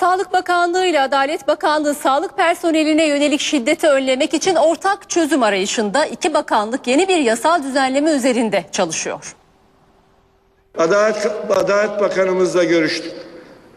Sağlık Bakanlığı ile Adalet Bakanlığı sağlık personeline yönelik şiddeti önlemek için ortak çözüm arayışında iki bakanlık yeni bir yasal düzenleme üzerinde çalışıyor. Adalet, Adalet Bakanımızla görüştük.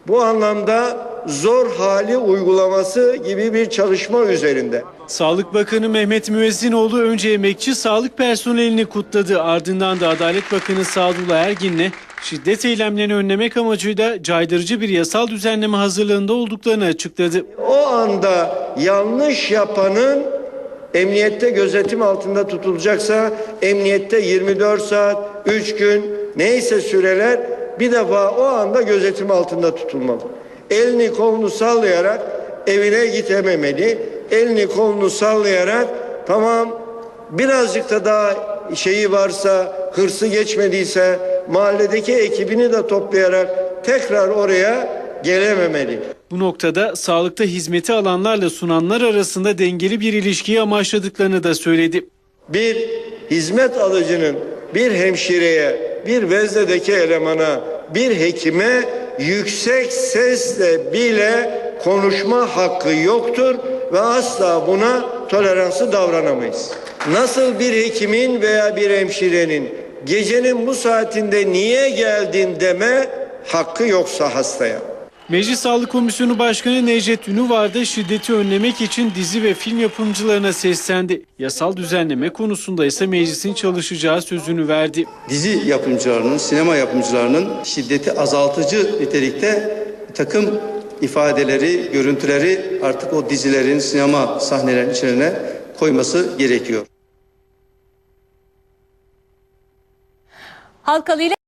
Bu anlamda zor hali uygulaması gibi bir çalışma üzerinde. Sağlık Bakanı Mehmet Müezzinoğlu önce emekçi sağlık personelini kutladı. Ardından da Adalet Bakanı Sadullah Ergin'le şiddet eylemlerini önlemek amacıyla caydırıcı bir yasal düzenleme hazırlığında olduklarını açıkladı. O anda yanlış yapanın emniyette gözetim altında tutulacaksa emniyette 24 saat, 3 gün neyse süreler bir defa o anda gözetim altında tutulmalı. Elini kolunu sallayarak evine gidememeli. Elini kolunu sallayarak tamam birazcık da daha şeyi varsa hırsı geçmediyse mahalledeki ekibini de toplayarak tekrar oraya gelememeli. Bu noktada sağlıkta hizmeti alanlarla sunanlar arasında dengeli bir ilişkiyi amaçladıklarını da söyledi. bir hizmet alıcının bir hemşireye, bir veznedeki elemana, bir hekime yüksek sesle bile konuşma hakkı yoktur ve asla buna toleransı davranamayız. Nasıl bir hekimin veya bir hemşirenin gecenin bu saatinde niye geldin deme hakkı yoksa hastaya. Meclis Sağlık Komisyonu Başkanı Necdet Ünüvar da şiddeti önlemek için dizi ve film yapımcılarına seslendi. Yasal düzenleme konusunda ise meclisin çalışacağı sözünü verdi. dizi yapımcılarının, sinema yapımcılarının şiddeti azaltıcı nitelikte takım ifadeleri, görüntüleri artık o dizilerin, sinema sahnelerinin içine koyması gerekiyor. Halkalı ile